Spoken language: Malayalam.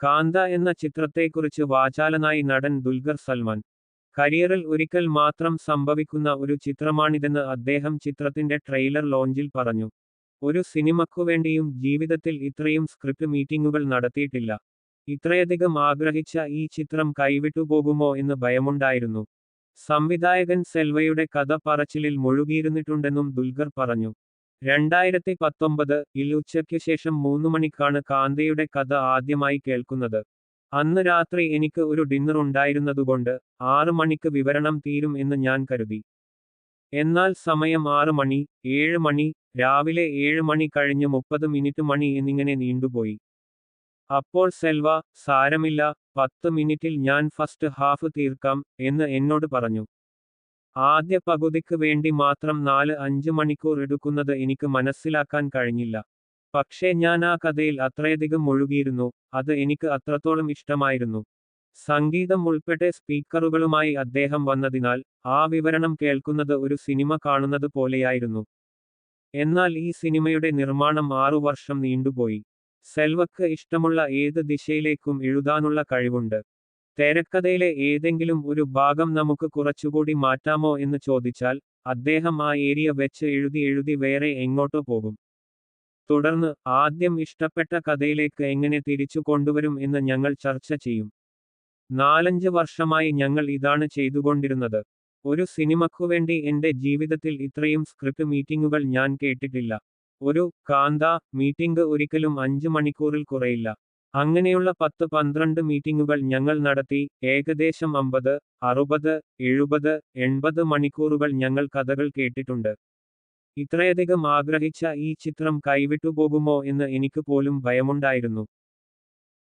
കാന്ത എന്ന ചിത്രത്തെക്കുറിച്ച് വാചാലനായി നടൻ ദുൽഖർ സൽമാൻ. കരിയറിൽ ഒരിക്കൽ മാത്രം സംഭവിക്കുന്ന ഒരു ചിത്രമാണിതെന്ന് അദ്ദേഹം ചിത്രത്തിന്റെ ട്രെയിലർ ലോഞ്ചിൽ പറഞ്ഞു. ഒരു സിനിമക്കു വേണ്ടിയും ജീവിതത്തിൽ ഇത്രയും സ്ക്രിപ്റ്റ് മീറ്റിംഗുകൾ നടത്തിയിട്ടില്ല. ഇത്രയധികം ആഗ്രഹിച്ച ഈ ചിത്രം കൈവിട്ടുപോകുമോ എന്ന് ഭയമുണ്ടായിരുന്നു. സംവിധായകൻ സെൽവയുടെ കഥ പറച്ചിലിൽ മുഴുകിയിരുന്നിട്ടുണ്ടെന്നും ദുൽഖർ പറഞ്ഞു. രണ്ടായിരത്തി പത്തൊമ്പത് ഇൽ ഉച്ചയ്ക്ക് ശേഷം മൂന്നു മണിക്കാണ് കാന്തയുടെ കഥ ആദ്യമായി കേൾക്കുന്നത്. അന്ന് രാത്രി എനിക്ക് ഒരു ഡിന്നർ ഉണ്ടായിരുന്നതുകൊണ്ട് ആറ് മണിക്ക് വിവരണം തീരും എന്ന് ഞാൻ കരുതി. എന്നാൽ സമയം ആറ് മണി ഏഴ് മണി രാവിലെ ഏഴ് മണി കഴിഞ്ഞ് മുപ്പത് മിനിറ്റ് മണി എന്നിങ്ങനെ നീണ്ടുപോയി. അപ്പോൾ സെൽവ സാരമില്ല പത്ത് മിനിറ്റിൽ ഞാൻ ഫസ്റ്റ് ഹാഫ് തീർക്കാം എന്ന് എന്നോട് പറഞ്ഞു. ആദ്യ പകുതിക്ക് വേണ്ടി മാത്രം നാല് അഞ്ച് മണിക്കൂർ എടുക്കുന്നത് എനിക്ക് മനസ്സിലാക്കാൻ കഴിഞ്ഞില്ല. പക്ഷേ ഞാൻ ആ കഥയിൽ അത്രയധികം മുഴുകിയിരുന്നു അത് എനിക്ക് അത്രത്തോളം ഇഷ്ടമായിരുന്നു. സംഗീതം ഉൾപ്പെടെ സ്പീക്കറുകളുമായി അദ്ദേഹം വന്നതിനാൽ ആ വിവരണം കേൾക്കുന്നത് ഒരു സിനിമ കാണുന്നത് പോലെയായിരുന്നു. എന്നാൽ ഈ സിനിമയുടെ നിർമ്മാണം ആറു വർഷം നീണ്ടുപോയി. സെൽവക്ക് ഇഷ്ടമുള്ള ഏത് ദിശയിലേക്കും എഴുതാനുള്ള കഴിവുണ്ട്. തിരക്കഥയിലെ ഏതെങ്കിലും ഒരു ഭാഗം നമുക്ക് കുറച്ചുകൂടി മാറ്റാമോ എന്ന് ചോദിച്ചാൽ അദ്ദേഹം ആ ഏരിയ വെച്ച് എഴുതി എഴുതി വേറെ എങ്ങോട്ടോ പോകും. തുടർന്ന് ആദ്യം ഇഷ്ടപ്പെട്ട കഥയിലേക്ക് എങ്ങനെ തിരിച്ചു കൊണ്ടുവരും എന്ന് ഞങ്ങൾ ചർച്ച ചെയ്യും. നാലഞ്ച് വർഷമായി ഞങ്ങൾ ഇതാണ് ചെയ്തുകൊണ്ടിരുന്നത്. ഒരു സിനിമയ്ക്കുവേണ്ടി എന്റെ ജീവിതത്തിൽ ഇത്രയും സ്ക്രിപ്റ്റ് മീറ്റിംഗുകൾ ഞാൻ കേട്ടിട്ടില്ല. ഒരു കാന്ത മീറ്റിംഗ് ഒരിക്കലും അഞ്ച് മണിക്കൂറിൽ കുറയില്ല. അങ്ങനെയുള്ള പത്ത് പന്ത്രണ്ട് മീറ്റിംഗുകൾ ഞങ്ങൾ നടത്തി ഏകദേശം അമ്പത് അറുപത് എഴുപത് എൺപത് മണിക്കൂറുകൾ ഞങ്ങൾ കഥകൾ കേട്ടിട്ടുണ്ട്. ഇത്രയധികം ആഗ്രഹിച്ച ഈ ചിത്രം കൈവിട്ടുപോകുമോ എന്ന് എനിക്ക് പോലും ഭയമുണ്ടായിരുന്നു.